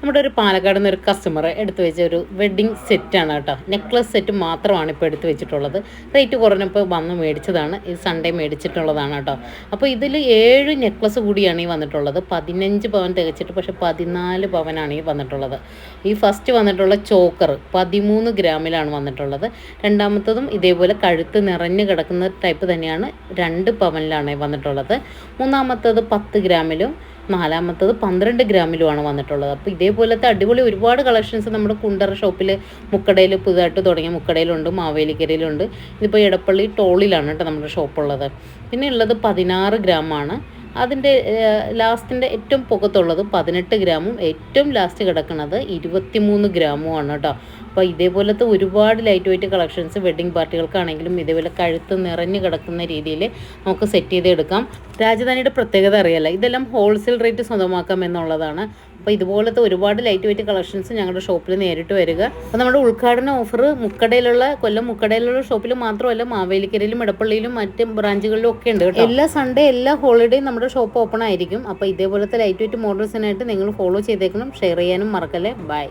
നമ്മുടെ ഒരു പാലക്കാട് നിന്ന് ഒരു കസ്റ്റമർ എടുത്തു വെച്ച ഒരു വെഡ്ഡിങ് സെറ്റാണ് കേട്ടോ. നെക്ലസ് സെറ്റ് മാത്രമാണ് ഇപ്പോൾ എടുത്തു വെച്ചിട്ടുള്ളത്. റേറ്റ് കുറഞ്ഞപ്പോൾ വന്ന് മേടിച്ചതാണ്. ഈ സൺഡേ മേടിച്ചിട്ടുള്ളതാണ് കേട്ടോ. അപ്പോൾ ഇതിൽ ഏഴ് നെക്ലസ് കൂടിയാണ് ഈ വന്നിട്ടുള്ളത്. പതിനഞ്ച് പവൻ തികച്ചിട്ട് പക്ഷെ പതിനാല് പവനാണ് ഈ വന്നിട്ടുള്ളത്. ഈ ഫസ്റ്റ് വന്നിട്ടുള്ള ചോക്കർ പതിമൂന്ന് ഗ്രാമിലാണ് വന്നിട്ടുള്ളത്. രണ്ടാമത്തതും ഇതേപോലെ കഴുത്ത് നിറഞ്ഞു കിടക്കുന്ന ടൈപ്പ് തന്നെയാണ് രണ്ട് പവനിലാണ് വന്നിട്ടുള്ളത്. മൂന്നാമത്തത് പത്ത് ഗ്രാമിലും നാലാമത്തത് പന്ത്രണ്ട് ഗ്രാമിലുമാണ് വന്നിട്ടുള്ളത്. അപ്പോൾ ഇതേപോലത്തെ അടിപൊളി ഒരുപാട് കളക്ഷൻസ് നമ്മുടെ കുണ്ടറ ഷോപ്പിൽ മുക്കടയിൽ പുതുതായിട്ട് തുടങ്ങിയ മുക്കടയിലുണ്ട് മാവേലിക്കരയിലുണ്ട്. ഇതിപ്പോൾ എടപ്പള്ളി ടോളിലാണ് കേട്ടോ നമ്മുടെ ഷോപ്പുള്ളത് പിന്നെ ഉള്ളത് പതിനാറ് ഗ്രാമാണ്. അതിന്റെ ലാസ്റ്റിന്റെ ഏറ്റവും പുകത്തുള്ളത് പതിനെട്ട് ഗ്രാമും ഏറ്റവും ലാസ്റ്റ് കിടക്കുന്നത് ഇരുപത്തിമൂന്ന് ഗ്രാമുമാണ് കേട്ടോ. അപ്പോൾ ഇതേപോലത്തെ ഒരുപാട് ലൈറ്റ് വെയിറ്റ് കളക്ഷൻസ് വെഡ്ഡിങ് പാർട്ടികൾക്കാണെങ്കിലും ഇതേപോലെ കഴുത്ത് നിറഞ്ഞു കിടക്കുന്ന രീതിയിൽ നമുക്ക് സെറ്റ് ചെയ്തെടുക്കാം. രാജധാനിയുടെ പ്രത്യേകത അറിയാലോ? ഇതെല്ലാം ഹോൾസെയിൽ റേറ്റ് സ്വന്തമാക്കാം എന്നുള്ളതാണ്. അപ്പോൾ ഇതുപോലത്തെ ഒരുപാട് ലൈറ്റ് വെയിറ്റ് കളക്ഷൻസ് ഞങ്ങളുടെ ഷോപ്പിൽ നേരിട്ട് വരിക. അപ്പോൾ നമ്മുടെ ഉദ്ഘാടന ഓഫർ മുക്കടയിലുള്ള കൊല്ലം മുക്കടയിലുള്ള ഷോപ്പിൽ മാത്രമല്ല മാവേലിക്കരയിലും ഇടപ്പള്ളിയിലും മറ്റ് ബ്രാഞ്ചുകളിലും ഒക്കെ ഉണ്ട് കേട്ടോ. എല്ലാ സൺഡേ എല്ലാ ഹോളിഡേയും നമ്മുടെ ഷോപ്പ് ഓപ്പൺ ആയിരിക്കും. അപ്പോൾ ഇതേപോലത്തെ ലൈറ്റ് വെയിറ്റ് മോഡൽസിനായിട്ട് നിങ്ങൾ ഫോളോ ചെയ്തേക്കണം. ഷെയർ ചെയ്യാനും മറക്കല്ലേ. ബൈ